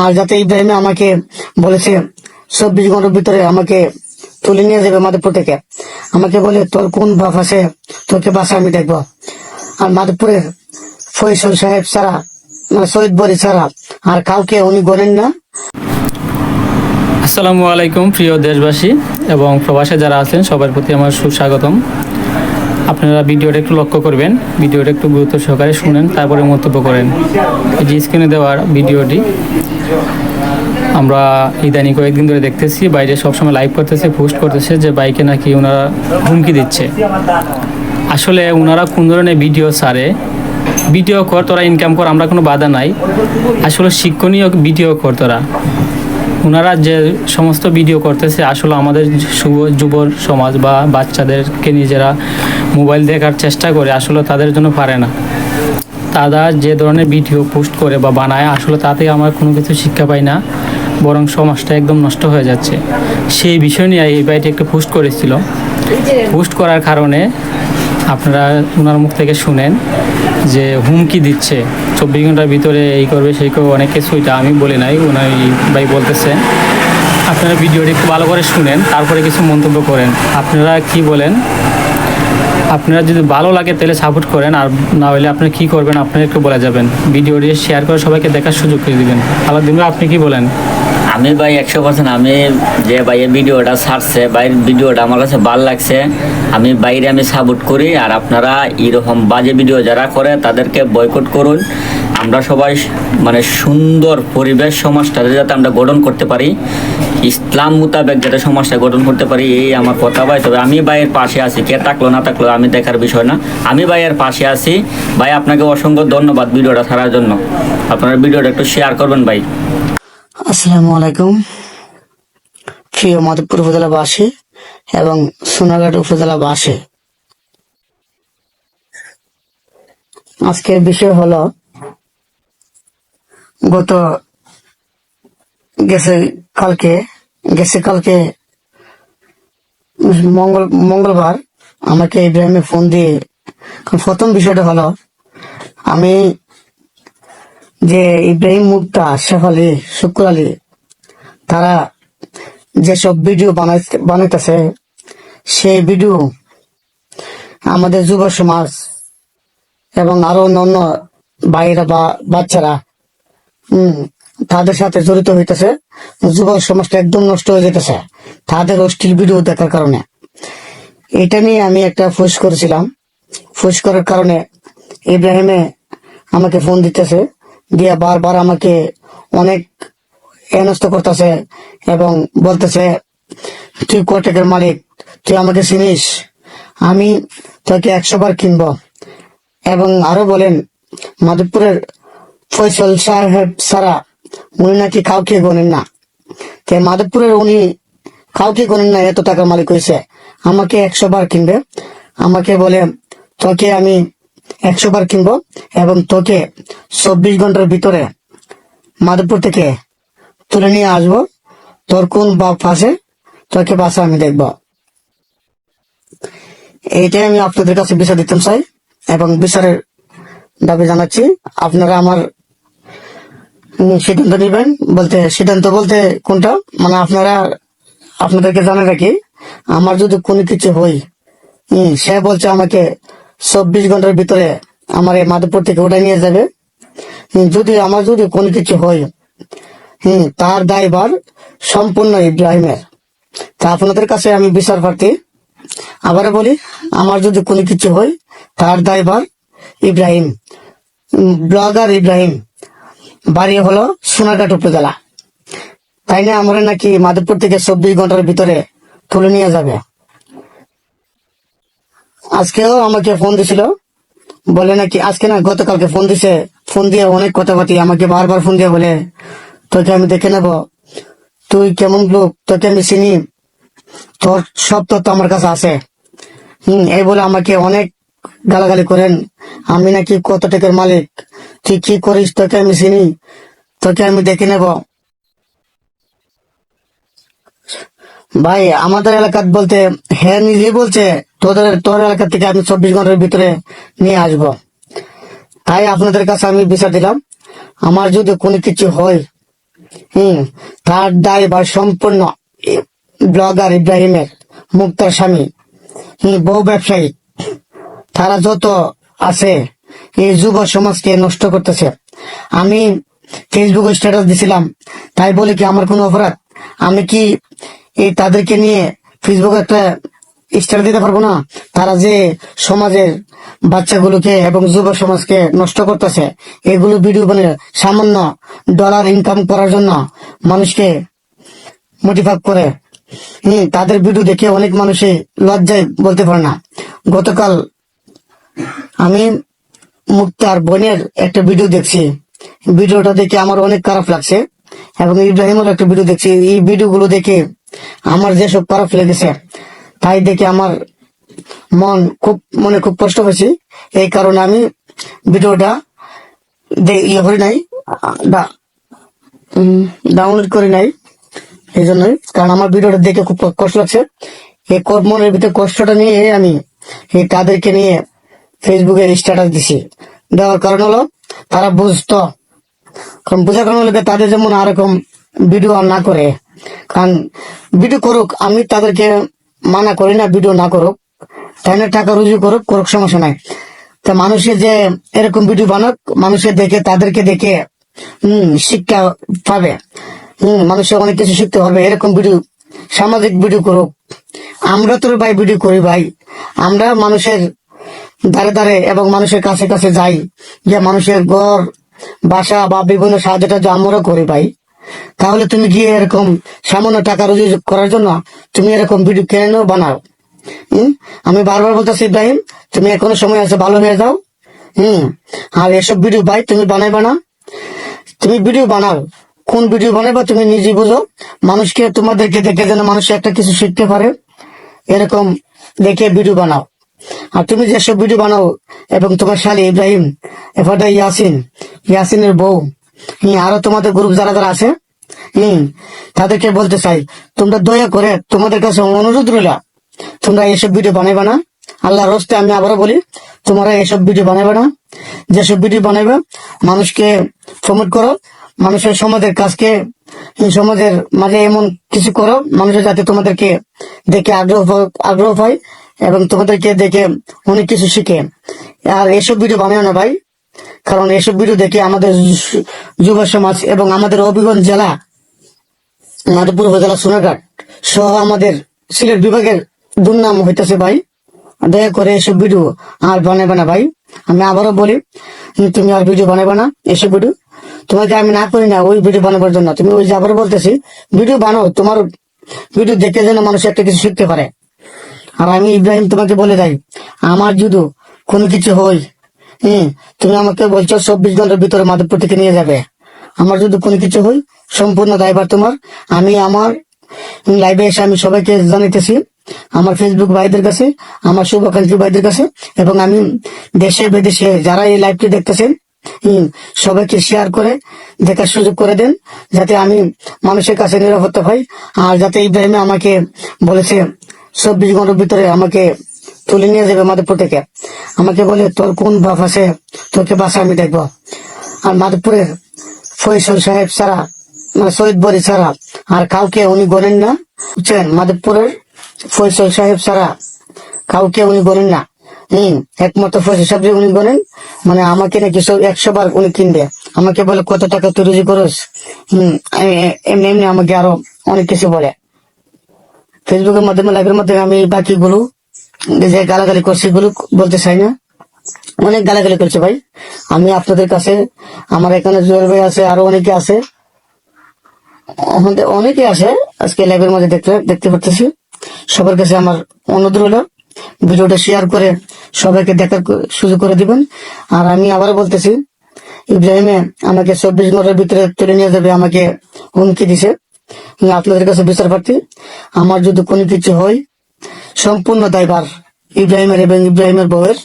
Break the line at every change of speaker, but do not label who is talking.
আর যাতে ইব্রাহিমে আমাকে বলেছে, চব্বিশ ঘণ্টার ভিতরে আমাকে তুলে নিয়ে যাবে মাধবপুর থেকে। আমাকে বলে, তোর কোন বাপ আছে? তোকে বাসা আমি দেখব। আর মাধবপুরের ফৈসল সাহেব ছাড়া শহীদ বরি ছাড়া আর কাউকে উনি গড়েন না।
আসসালামু আলাইকুম, প্রিয় দেশবাসী এবং প্রবাসে যারা আছেন, সবার প্রতি আমার সুস্বাগতম। আপনারা ভিডিওটা একটু লক্ষ্য করবেন, ভিডিওটা একটু গুরুত্ব সহকারে শুনেন, তারপরে মন্তব্য করেন। যে স্ক্রিনে দেওয়ার ভিডিওটি আমরা ইদানি কয়েকদিন ধরে দেখতেছি, বাইরে সবসময় লাইভ করতেছে পোস্ট করতেছে যে বাইকে নাকি ওনারা হুমকি দিচ্ছে। আসলে ওনারা কোন ধরনের ভিডিও সারে ভিডিও কর, তোরা ইনকাম কর, আমরা কোনো বাধা নাই। আসলে শিক্ষণীয় ভিডিও কর তোরা। ওনারা যে সমস্ত ভিডিও করতেছে, আসলে আমাদের যুব সমাজ বা বাচ্চাদেরকে নিজেরা মোবাইল দেখার চেষ্টা করে, আসলে তাদের জন্য পারে না। তারা যে ধরনের ভিডিও পোস্ট করে বা বানায়, আসলে তাতে আমার কোনো কিছু শিক্ষা পাই না। বরং সমাজটা একদম নষ্ট হয়ে যাচ্ছে। সেই বিষয় নিয়ে এই বাড়িটি একটু পোস্ট করেছিল। পোস্ট করার কারণে আপনারা ওনার মুখ থেকে শুনেন যে হুমকি দিচ্ছে। চব্বিশ ঘণ্টার ভিতরে এই করবে, সেই করবে, অনেক কিছু এটা আমি বলি নাই ওনার ভাই বলতেছেন আপনারা ভিডিওটি একটু ভালো করে শুনেন, তারপরে কিছু মন্তব্য করেন। আপনারা কি বলেন? আপনারা যদি ভালো লাগে তাহলে সাপোর্ট করেন, আর না হলে আপনি কি করবেন, আপনারা একটু বলে যাবেন। ভিডিওটি শেয়ার করে সবাইকে দেখার সুযোগ করে দিবেন। আলাদিন আপনি কি বলেন?
আমি ভাই একশো পার্সেন্ট আমি যে ভাইয়ের ভিডিওটা ছাড়ছে, ভাইয়ের ভিডিওটা আমার কাছে ভালো লাগছে, আমি বাইরে আমি সাপোর্ট করি আর আপনারা এরকম বাজে ভিডিও যারা করে তাদেরকে বয়কট করুন। আমরা সবাই মানে সুন্দর পরিবেশ সমাজটাতে যাতে আমরা গঠন করতে পারি, ইসলাম মোতাবেক যাতে সমাজটা গঠন করতে পারি, এই আমার কথা ভাই। তবে আমি ভাইয়ের পাশে আছি, কে থাকল না থাকল আমি দেখার বিষয় না। আমি ভাইয়ের পাশে আছি। ভাই, আপনাকে অসংখ্য ধন্যবাদ ভিডিওটা ছাড়ার জন্য। আপনারা ভিডিওটা একটু শেয়ার করবেন ভাই।
আসসালামু আলাইকুম। প্রিয় মাধবপুর উপজেলাবাসী এবং সোনাঘাট উপজেলা উপজেলাবাসী, আজকের বিষয় হলো গত গেছে কালকে গেছে কালকে মঙ্গল, মঙ্গলবার আমাকে ইব্রাহিমে ফোন দিয়ে, প্রথম বিষয়টা হলো আমি যে ইব্রাহিম মুক্তা শেখ আলী, শুক্র আলী, তারা যেসব ভিডিও বানাইতে, বানাইতেছে, সেই ভিডিও আমাদের যুব সমাজ এবং আরও অন্যান্য ভাইয়েরা বা বাচ্চারা হম তাদের সাথে জড়িত হইতেছে। যুব সমাজটা একদম নষ্ট হয়ে যেতেছে তাদের অশ্লীল ভিডিও দেখার কারণে। এটা নিয়ে আমি একটা ফুস করেছিলাম। ফুস করার কারণে ইব্রাহিমে আমাকে ফোন দিতেছে। দিয়া বারবার আমাকে অনেক হেনস্থ করতেছে এবং বলতেছে, তুই কোটেকের মালিক, তুই আমাকে চিনিস, আমি তোকে একশো বার কিনব। এবং আরও বলেন, মাধবপুরের ফৈসল সাহেব সারা উনি নাকি কাউকে গণেন না। তে মাধবপুরের উনি কাউকে গণেন না, এত টাকার মালিক হয়েছে আমাকে একশো বার কিনবে। আমাকে বলে, তোকে আমি একশো বার কিনবো এবং তোকে চব্বিশ ঘণ্টার ভিতরে মাধবপুর থেকে তুলে নিয়ে আসব। তোর কোন বাপ আছে, তোকে বাসা আমি দেখব। এইটাই আমি আপনাদের কাছে বিচার দিতে চাই এবং বিচারের দাবি জানাচ্ছি। আপনারা আমার সিদ্ধান্ত নেবেন, বলতে সিদ্ধান্ত বলতে কোনটা? মানে আপনারা আপনাদেরকে জানে রাখি আমার যদি কোনো কিছু হই সে বলছে আমাকে চব্বিশ ঘণ্টার ভিতরে আমার এই মাধবপুর থেকে উঠে নিয়ে যাবে। যদি আমার যদি কোনো কিছু হয়, হম, তার দায়ভার সম্পূর্ণ ইব্রাহিমের। তা আপনাদের কাছে আমি বিচার প্রার্থী। আবার বলি, আমার যদি কোনো কিছু হয়, তার দায়ভার ইব্রাহিম। ব্লগার ইব্রাহিম। বাড়ি হলো সোনারঘাট উপজেলা। তাই না, আমরা নাকি মাধবপুর থেকে চব্বিশ ঘণ্টার ভিতরে তুলে নিয়ে যাবে। আজকেও আমাকে ফোন দিছিল। বলে নাকি আজকে না গতকালকে ফোন দিছে। ফোন দিয়ে অনেক কথাবার্তি, আমাকে বারবার ফোন দিয়ে বলে, তোকে আমি দেখে নেব। তুই কেমন লোক? তোকে আমি চিনি। তোর সব তথ্য আমার কাছে আছে। হম, এই বলে আমাকে অনেক গালাগালি করেন। আমি নাকি কত টাকার মালিক? তুই কি করিস? তোকে আমি চিনি। তোকে আমি দেখে নেব। ভাই, আমাদের এলাকাত বলতে হ্যাঁ নিজেই বলছে। তোদের, তোর এলাকা থেকে আমি চব্বিশ ঘণ্টার ভিতরে নিয়ে আসব। তাই আপনাদের কাছে আমি বিচার দিলাম। আমার যদি কোনো কিছু হয়, হম, তার দায় বা সম্পূর্ণ ব্লগার ইব্রাহিমের, মুক্তার স্বামী, হম, বহু ব্যবসায়ী, তারা যত আছে এই যুব সমাজকে নষ্ট করতেছে। আমি ফেসবুকে স্ট্যাটাস দিছিলাম, তাই বলে কি আমার কোনো অপরাধ? আমি কি এই তাদেরকে নিয়ে ফেসবুকে একটা স্টার দিতে পারব না। তারা যে সমাজের বাচ্চাগুলোকে এবং যুব সমাজকে নষ্ট করতেছে, এগুলো ভিডিও মানে সামান্য ডলার ইনকাম করার জন্য মানুষকে মোটিভেট করে। হম, তাদের ভিডিও দেখে অনেক মানুষই লজ্জায় বলতে পারে না। গতকাল আমি মুক্তার বোনের একটা ভিডিও দেখছি। ভিডিওটা দেখে আমার অনেক খারাপ লাগছে এবং ইব্রাহিমের একটা ভিডিও দেখছি। এই ভিডিওগুলো দেখে আমার যেসব খারাপ লেগেছে তাই দেখে আমার মন খুব, মনে খুব কষ্ট হয়েছে। এই কারণে আমি ভিডিওটা ইয়ে করি নাই ডাউনলোড করি নাই। এই জন্যই, কারণ আমার ভিডিওটা দেখে খুব কষ্ট লাগছে। এই মনের ভিতরে কষ্টটা নিয়ে আমি এই তাদেরকে নিয়ে ফেসবুকে স্ট্যাটাস দিছি। দেওয়ার কারণ হলো, তারা বুঝতো। কারণ বোঝার কারণ হলো তাদের যেমন আরকম ভিডিও না করে। কারণ ভিডিও করুক, আমি তাদেরকে মানা করি না, ভিডিও না করুক। তাই না টাকা রুজু করুক করুক, সমস্যা নাই। তা মানুষের যে এরকম ভিডিও বানাক মানুষের দেখে, তাদেরকে দেখে, হম, শিক্ষা পাবে। হম মানুষের অনেক কিছু শিখতে পারবে, এরকম ভিডিও, সামাজিক ভিডিও করুক। আমরা তো ভাই ভিডিও করি ভাই। আমরা মানুষের ধারে ধারে এবং মানুষের কাছে কাছে যাই। যে মানুষের ঘর, বাসা বা বিভিন্ন সাহায্যটা আমরা করি ভাই। তাহলে তুমি গিয়ে এরকম সামান্য টাকা রুজি করার জন্য তুমি এরকম ভিডিও কেন বানাও। হুম? আমি বারবার বলতেছি, ইব্রাহিম, তুমি এখনও সময় আছে, ভালো হয়ে যাও। হুম? আর এসব ভিডিও ভাই, তুমি বানাইবা না। তুমি ভিডিও বানাও। কোন ভিডিও বানাইবা তুমি নিজে বুঝো। মানুষকে, তোমাদেরকে দেখে যেন মানুষ একটা কিছু শিখতে পারে। এরকম দেখে ভিডিও বানাও। আর তুমি যেসব ভিডিও বানাও, এবং তোমার শালি ইব্রাহিম এফাটা ইয়াসিন, ইয়াসিনের বউ আরও তোমাদের গ্রুপ যারা যারা আছে তাদেরকে বলতে চাই, তোমরা দয়া করে তোমাদের কাছে অনুরোধ রইলা, তোমরা এসব ভিডিও বানাইবা না। আল্লাহ রস্তে আমি আবারও বলি, তোমরা এসব ভিডিও বানাইবে না। যেসব ভিডিও বানাইবে, মানুষকে প্রমোট করো, মানুষের সমাজের কাজকে সমাজের মাঝে এমন কিছু করো, মানুষের যাতে তোমাদেরকে দেখে আগ্রহ আগ্রহ পায় এবং তোমাদেরকে দেখে অনেক কিছু শিখে। আর এসব ভিডিও বানাও না ভাই। কারণ এসব ভিডিও দেখে আমাদের যুব সমাজ এবং আমাদের অবিগঞ্জ জেলা মাধবপুর উপজেলা সোনারঘাট সহ আমাদের সিলেট বিভাগের দুর্নাম হইতেছে ভাই। দয়া করে এসব ভিডিও আর বানাবে না ভাই। আমি আবারও বলি, তুমি আর ভিডিও বানাবে না এসব ভিডিও। তোমাকে আমি না করি না ওই ভিডিও বানাবার জন্য। তুমি ওই যে আবারও বলতেছি, ভিডিও বানাও, তোমার ভিডিও দেখে যেন মানুষ একটা কিছু শিখতে পারে। আর আমি ইব্রাহিম তোমাকে বলে দেয় আমার যদি কোনো কিছু হয় হ্যাঁ তুমি আমাকে বলছো চব্বিশ ঘণ্টার ভিতরে মাধবপুর থেকে নিয়ে যাবে। আমার যদি কোনো কিছু হয়, সম্পূর্ণ দায়ভার তোমার। আমি আমার লাইভে এসে আমি সবাইকে জানাইতেছি, আমার ফেসবুক ভাইদের কাছে, আমার শুভাকাঙ্ক্ষী ভাইদের কাছে, এবং আমি দেশে বিদেশে যারা এই লাইভটি দেখতেছেন সবাইকে শেয়ার করে, দেখার সুযোগ করে দেন, যাতে আমি মানুষের কাছে নিরাপত্তা পাই, আর যাতে ইব্রাহিমে আমাকে বলেছে, চব্বিশ ঘণ্টার ভিতরে আমাকে তুলে নিয়ে যাবে মাধবপুর থেকে। আমাকে বলে, তোর কোন বাপ আছে? তোকে বাসা আমি দেখব। আর মাধবপুরের ফয়সল সাহেব ছাড়া মানে শহীদ বরি ছাড়া, আর কাউকে উনি গড়েন না। বুঝছেন? মাধবপুরের ফৈসল সাহেব ছাড়া কাউকে উনি গড়েন না। হম, একমাত্র ফয়সল সাহেব উনি গড়েন মানে আমাকে নাকি একশো বার উনি কিনবে। আমাকে বলে, কত টাকা তুই রুজি করস? হম এমনি এমনি আমাকে আরও অনেক কিছু বলে। ফেসবুকের মাধ্যমে, লাইভের মাধ্যমে আমি বাকিগুলো যে গালাগালি করছি, এগুলো বলতে চাই না। অনেক গালাগালি করছে ভাই। আমি আপনাদের কাছে, আমার এখানে জোয়ার ভাই আছে, আরও অনেকে আছে। অনেকে আছে, আজকে লাইভের মধ্যে দেখতে দেখতে পাচ্ছি সবার কাছে আমার অনুরোধ হলো ভিডিওটা শেয়ার করে সবাইকে দেখার সুযোগ করে দিবেন। আর আমি আবার বলতেছি, ইব্রাহিমে আমাকে চব্বিশ ঘণ্টার ভিতরে তুলে নিয়ে যাবে, আমাকে হুমকি দিছে। আপনাদের কাছে বিচার প্রার্থী। আমার যদি কোনো কিছু হয় সম্পূর্ণ দায়ভার ইব্রাহিমের এবং ইব্রাহিমের বউয়ের।